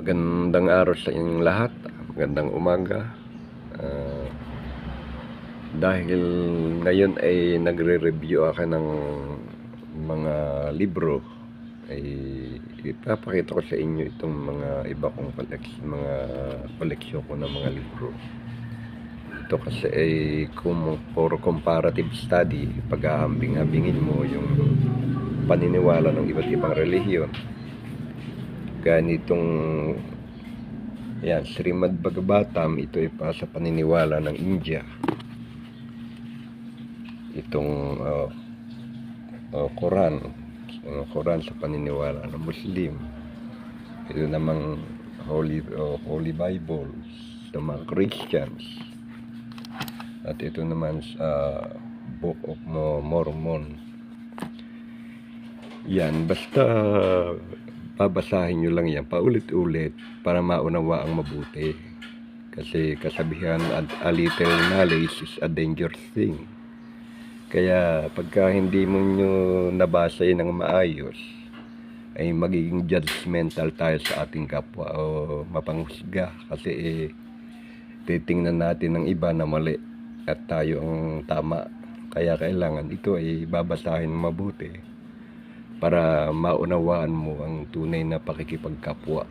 Magandang araw sa inyong lahat. Magandang umaga. Ah, dahil ngayon ay nagre-review ako ng mga libro ay ipapakita ko sa inyo itong mga iba kong koleksyon, mga koleksyon ko ng mga libro. Ito kasi ay kum- for comparative study, pag-aambing-ambingin mo yung paniniwala ng iba't ibang relihiyon ganitong yan, Srimad Bhagavatam, ito ay pa sa paniniwala ng India. Itong uh, uh, Quran, ang Quran sa paniniwala ng Muslim. Ito namang Holy uh, Holy Bible sa mga Christians. At ito naman sa Book of Mo- Mormon. Yan, basta babasahin nyo lang yan paulit-ulit para maunawa ang mabuti. Kasi kasabihan, "A- little knowledge is a dangerous thing. Kaya pagka hindi mo nyo nabasa yan ng maayos, ay magiging judgmental tayo sa ating kapwa o mapanghusga. Kasi eh, titingnan natin ng iba na mali at tayo ang tama. Kaya kailangan ito ay babasahin mabuti para maunawaan mo ang tunay na pakikipagkapwa.